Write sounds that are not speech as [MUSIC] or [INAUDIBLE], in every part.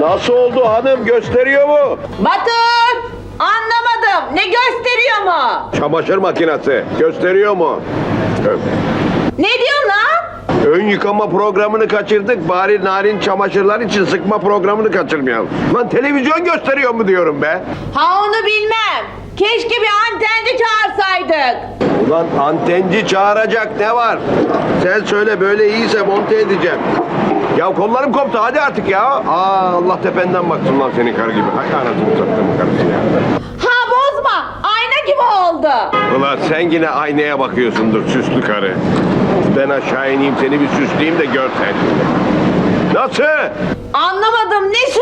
Nasıl oldu hanım gösteriyor mu? Batur! Anlamadım. Ne gösteriyor mu? Çamaşır makinesi gösteriyor mu? Ne diyorsun lan? Ön yıkama programını kaçırdık. Bari narin çamaşırlar için sıkma programını kaçırmayalım. Lan televizyon gösteriyor mu diyorum be? Ha onu bilmem. Keşke bir antenci çağırsaydık. Ulan antenci çağıracak ne var? Sen söyle böyle iyiyse monte edeceğim. Ya kollarım koptu hadi artık ya. Aa Allah tependen baksın lan senin karı gibi. Hay anasını sattım karısı ya. Ha bozma. Ayna gibi oldu. Ulan sen yine aynaya bakıyorsundur süslü karı. Ben aşağı ineyim seni bir süsleyeyim de gör sen. Nasıl? Anlamadım. Ne?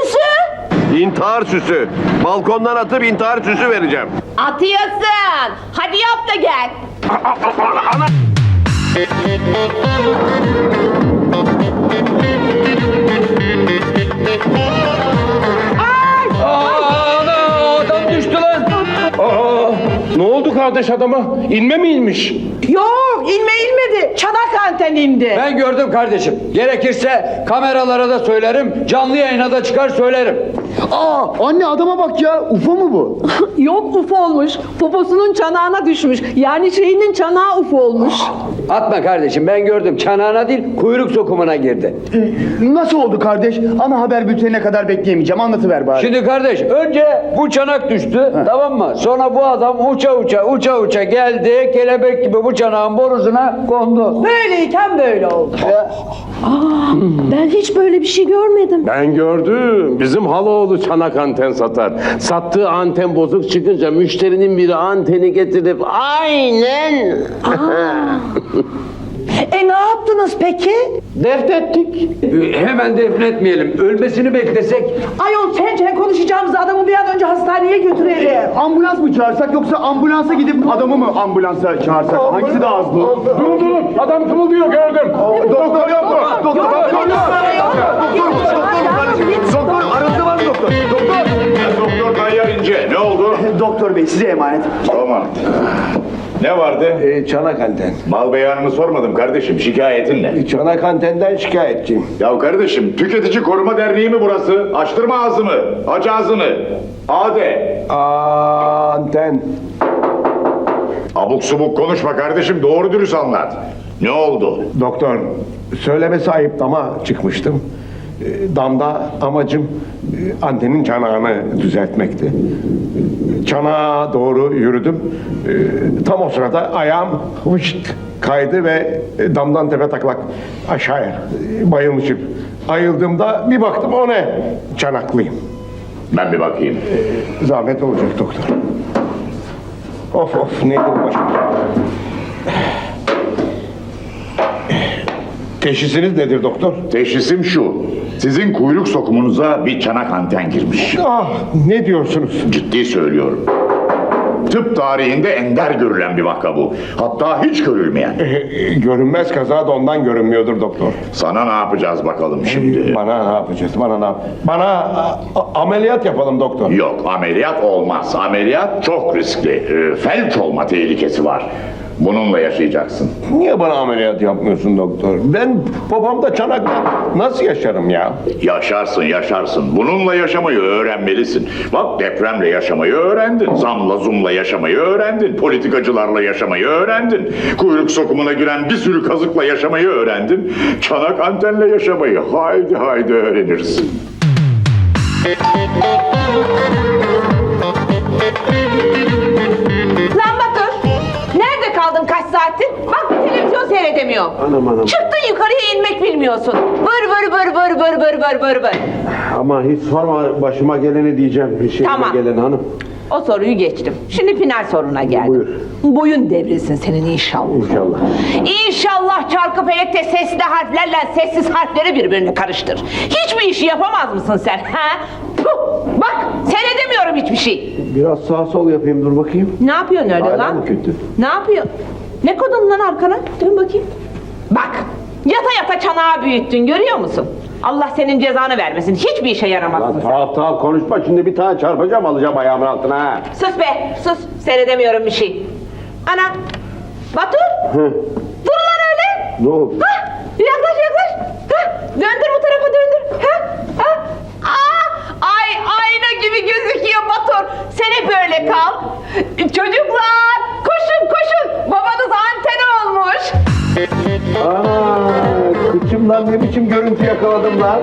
İntihar süsü. Balkondan atıp intihar süsü vereceğim. Atıyorsun. Hadi yap da gel. Ana adam düştü lan. Aa, ne oldu kardeş adama? İnme mi inmiş? Yok inme inmedi. Çanak anten indi. Ben gördüm kardeşim. Gerekirse kameralara da söylerim, canlı yayına da çıkar söylerim. Aa anne adama bak ya UFO mu bu? [LAUGHS] Yok ufo olmuş. Poposunun çanağına düşmüş. Yani şeyinin çanağı ufo olmuş. [GASPS] Atma kardeşim ben gördüm. Çanağına değil kuyruk sokumuna girdi. Nasıl oldu kardeş? Ana haber bültenine kadar bekleyemeyeceğim anlatıver bari. Şimdi kardeş önce bu çanak düştü tamam mı? Sonra bu adam uça uça uça uça geldi kelebek gibi bu çanağın borusuna kondu. Böyleyken böyle oldu. ben hiç böyle bir şey görmedim. Ben gördüm. Bizim Haloğlu çanak anten satar. Sattığı anten bozuk çıkınca müşterinin biri anteni getirip aynen E ne yaptınız peki? Defnettik. Hemen defnetmeyelim. Ölmesini beklesek Ayol sence konuşacağımız adamı bir an önce hastaneye götürelim. Ambulans mı çağırsak yoksa ambulansa gidip adamı mı ambulansa çağırsak? Hangisi daha hızlı? Durun durun adam kımıldıyor gördüm. Doktor yok mu? Doktor doktor yok. Doktor aranızda var mı doktor? Doktor. Doktor Tayyar İnce. Ne oldu? Doktor bey size emanet. Tamam. Ne vardı? Ee, çanak anten. Mal beyanını sormadım kardeşim. Şikayetin ne? Çanak antenden şikayetçiyim. Ya kardeşim Tüketici Koruma Derneği mi burası? Açtırma ağzımı. Aç ağzını. Ade. Anten. Abuk subuk konuşma kardeşim. Doğru dürüst anlat. Ne oldu? Doktor, söylemesi ayıp dama çıkmıştım. Damda amacım e, antenin çanağını düzeltmekti. Çanağa doğru yürüdüm. Ee, Tam o sırada ayağım hışt kaydı ve e, damdan tepe taklak aşağıya e, bayılmışım. Ayıldığımda bir baktım o ne? Çanaklıyım. Ben bir bakayım. Zahmet olacak doktor. Of of neydi bu başım? Teşhisiniz nedir doktor? Teşhisim şu. Sizin kuyruk sokumunuza bir çanak anten girmiş. Ah ne diyorsunuz? Ciddi söylüyorum. Tıp tarihinde ender görülen bir vaka bu. Hatta hiç görülmeyen. Ee, görünmez kaza da ondan görünmüyordur doktor. Sana ne yapacağız bakalım şimdi? Bana ne yapacağız? Bana ne yap? Bana a- a- ameliyat yapalım doktor. Yok ameliyat olmaz. Ameliyat çok riskli. Ee, felç olma tehlikesi var. Bununla yaşayacaksın. Niye bana ameliyat yapmıyorsun doktor? Ben popomda çanakla nasıl yaşarım ya? Yaşarsın yaşarsın. Bununla yaşamayı öğrenmelisin. Bak depremle yaşamayı öğrendin. Zamla zumla yaşamayı öğrendin. Politikacılarla yaşamayı öğrendin. Kuyruk sokumuna giren bir sürü kazıkla yaşamayı öğrendin. Çanak antenle yaşamayı haydi haydi öğrenirsin. Seyredemiyorum. Anam, anam. Çıktın yukarıya inmek bilmiyorsun. Vır vır vır vır vır vır vır vır vır. Ama hiç sorma başıma geleni diyeceğim. Bir şey Tamam. geleni hanım. O soruyu geçtim. Şimdi final soruna geldim. Buyur. Boyun devrilsin senin inşallah. İnşallah. İnşallah çarkı felekte sesli harflerle sessiz harfleri birbirine karıştır. Hiçbir işi yapamaz mısın sen? Ha? Puh! Bak seyredemiyorum hiçbir şey. Biraz sağ sol yapayım dur bakayım. Ne yapıyorsun öyle Hala lan? mı kötü? Ne yapıyor? Ne kodun lan arkana? Dön bakayım. Bak yata yata çanağı büyüttün görüyor musun? Allah senin cezanı vermesin. Hiçbir işe yaramazsın Lan sen. tuhaf tuhaf konuşma şimdi bir tane çarpacağım alacağım ayağımın altına ha. Sus be sus. Seyredemiyorum bir şey. Ana. Batur. Dur lan öyle. Ne oldu? Hah, yaklaş yaklaş. Hah, döndür bu tarafa döndür. Hah, hah. Aa, ay ayna gibi gözüküyor motor. Sen hep böyle kal. Çocuklar Ulan ne biçim görüntü yakaladım lan.